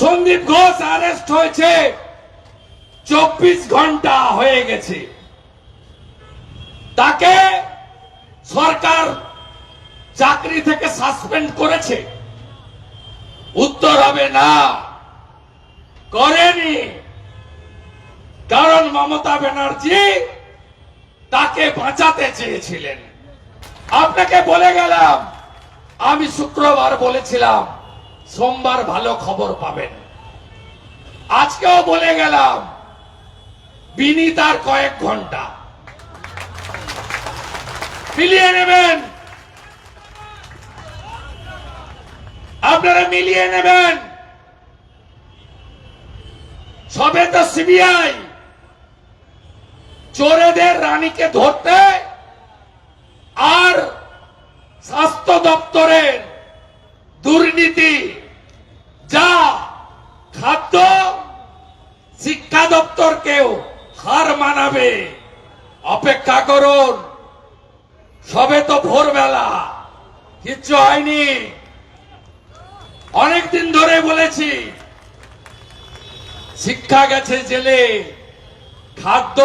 Sandeep Ghosh arrest হয়েছে। চব্বিশ ঘণ্টা হয়ে গেছে। তাকে সরকার চাকরি থেকে সাসপেন্ড করেছে। উত্তর হবে না। করেনি। কারণ মমতা ব্যানার্জি তাকে বাঁচাতে চেয়েছিলেন। আপনাকে বলে গেলাম, আমি শুক্রবার বলেছিলাম সোমবার ভালো খবর পাবেন। আজকেও বলে গেলাম বিনীতার কয়েক ঘণ্টা। মিলিয়ে নেবেন। আপনারা মিলিয়ে নেবেন। সবে তো সিবিআই, চোরেদের রানীকে ধরতে আর স্বাস্থ্য দপ্তরের দুর্নীতি যা খাদ্য শিক্ষা দপ্তরকেও মানাবে অপেক্ষা করুন। সবে তো ভোরবেলা। কিচ্ছু হয়নি। অনেকদিন ধরে বলেছি, শিক্ষা গেছে জেলে, খাদ্য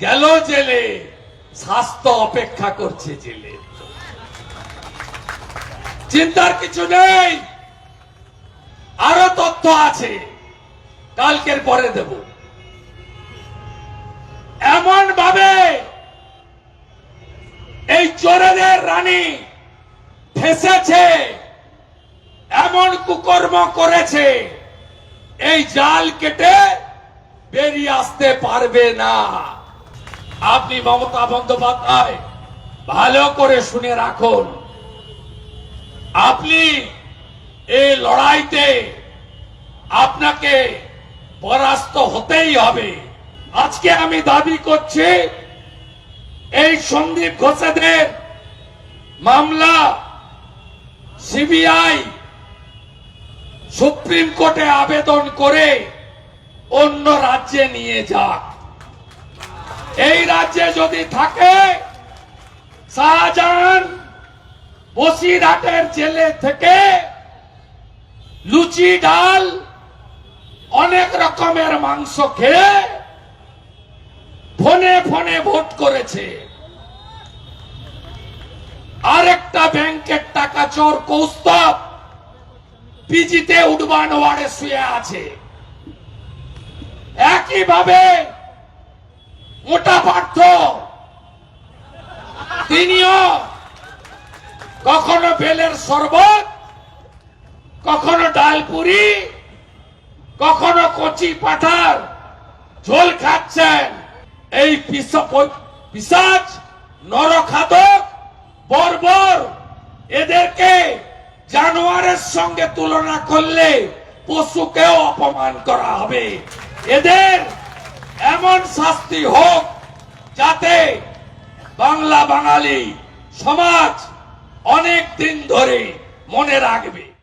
গেল জেলে, স্বাস্থ্য অপেক্ষা করছে জেলে। চিন্তার কিছু নেই। আরও তথ্য আছে। কালকের পরে দেব। এমন ভাবে এই চোরেদের রানী ফেসেছে, এমন কুকর্ম করেছে, এই জাল কেটে বেরিয়ে আসতে পারবে না। আপনি মমতা বন্দ্যোপাধ্যায়, ভালো করে শুনে রাখুন। আপনি এই লড়াইতে আপনাকে পরাস্ত হতেই হবে। আজকে আমি দাবি করছি, এই সন্দীপ ঘোষেদের মামলা সিবিআই সুপ্রিম কোর্টে আবেদন করে অন্য রাজ্যে নিয়ে যাক। এই রাজ্যে যদি থাকে, শাহজাহান বসিরহাটের জেলে থেকে লুচি ডাল অনেক রকমের মাংস খেয়ে ফোনে ফোনে ভোট করেছে। আরেকটা ব্যাংকের টাকা চোর কৌস্তব। পিজিতে উডবান ওয়ার্ডে শুয়ে আছে। একইভাবে মোটা পার্থ। তিনিও কখনো বেলের শরবত, কখনো ডালপুরি কখনো কচি পাঠার ঝোল খাচ্ছেন। এই পিস- পিসাচ নরখাদক, বর্বর, এদেরকে জানোয়ারের সঙ্গে তুলনা করলে পশুকেও অপমান করা হবে। এদের এমন শাস্তি হোক যাতে বাংলা বাঙালি সমাজ অনেক দিন ধরে মনে রাখবে।